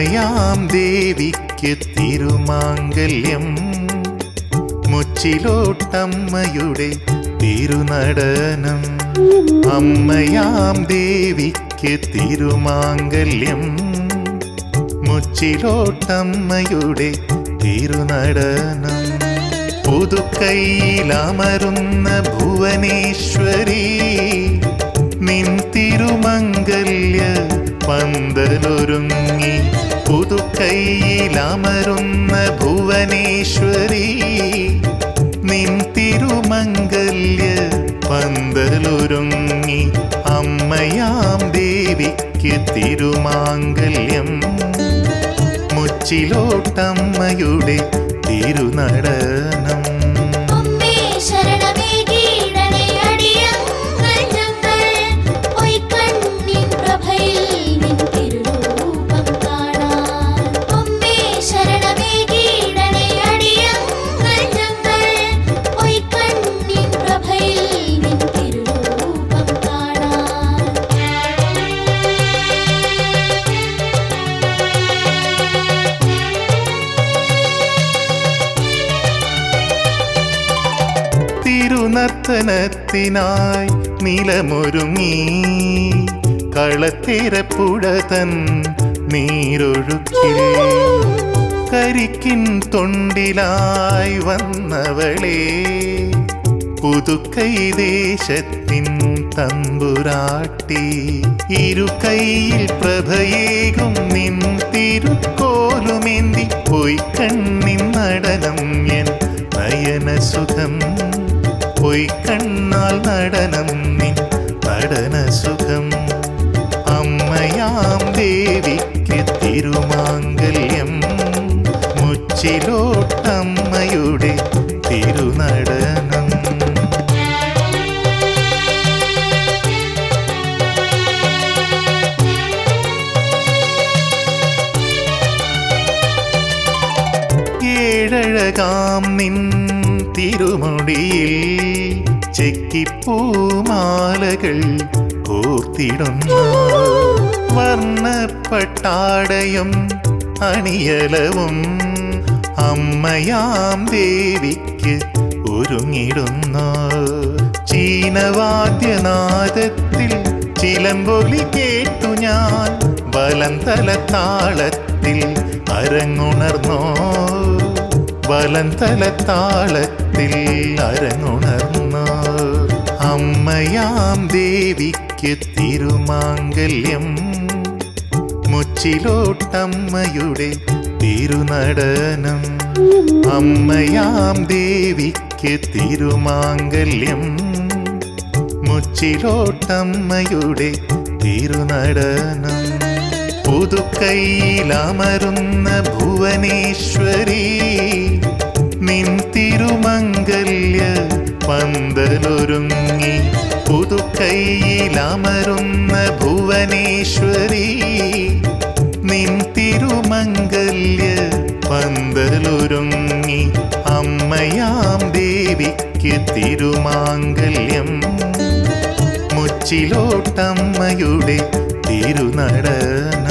അമ്മയാം ദേവിക്ക് തിരുമാംഗല്യം. മുച്ചിലോട്ടമ്മയുടെ തിരുനടനം. അമ്മയാം ദേവിക്ക് തിരുമാംഗല്യം. മുച്ചിലോട്ടമ്മയുടെ തിരുനടനം. പുതുക്കൈയിലമരുന്ന ഭുവനേശ്വരി നിൻ തിരുമംഗല്യ പന്തലൊരുങ്ങി പുതുക്കൈയിലമരുന്ന ഭുവനേശ്വരി നിൻ തിരുമംഗല്യ പന്തലൊരുങ്ങി അമ്മയാം ദേവിക്ക് തിരുമാംഗല്യം. മുച്ചിലോട്ടമ്മയുടെ തിരുനടനം. ശരണമേ തിരുനർത്തനത്തിനായി നിലമൊരുങ്ങി കളത്തിരപ്പുഴ തൻ നീരൊഴുക്കിൽ കരിക്കിൻ തൊണ്ടിലായി വന്നവളെ പുതുക്കൈ ദേശത്തിൻ തമ്പുരാട്ടി ഇരു കൈയിൽ പ്രഭയേകും നിൻ തിരുക്കോലുമേന്തി പോയി കണ്ണിൻ നടനം എൻ നയനസുഖം. പോയി കണ്ണാൽ നടനം നിൻ നടനസുഖം അമ്മയാം ദേവിക്ക് തിരുമാംഗല്യം. മുച്ചിലോട്ടമ്മയുടെ തിരുനടനം. ഏഴഴകാം നിൻ തിരുമുടിയിൽ ചെക്കിപ്പൂമാലകൾ കോർത്തിടുന്നു. വർണപ്പട്ടാടയും അണിയലവും അമ്മയാം ദേവിക്ക് ഒരുങ്ങിടുന്നു. ചീനവാദ്യനാദത്തിൽ ചിലമ്പൊലി കേട്ടു ഞാൻ. വലം തലത്താളത്തിൽ അരങ്ങുണർന്നോ. വലം തലത്താളത്തിൽ അരങ്ങുണർന്നോ അമ്മയാം ദേവിക്ക് തിരുമാംഗല്യം. മുച്ചിലോട്ടമ്മയുടെ തിരുനടനം. അമ്മയാം ദേവിക്ക് തിരുമാംഗല്യം. മുച്ചിലോട്ടമ്മയുടെ തിരുനടനം. പുതുക്കൈയിലമരുന്ന ഭുവനേശ്വരി നിൻ തിരുമംഗല്യ പന്തലൊരുങ്ങി പുതുക്കൈയിലമരുന്ന ഭുവനേശ്വരി നിൻ തിരുമംഗല്യ പന്തലൊരുങ്ങി അമ്മയാം ദേവിക്ക് തിരുമാംഗല്യം. മുച്ചിലോട്ടമ്മയുടെ തിരുനടനം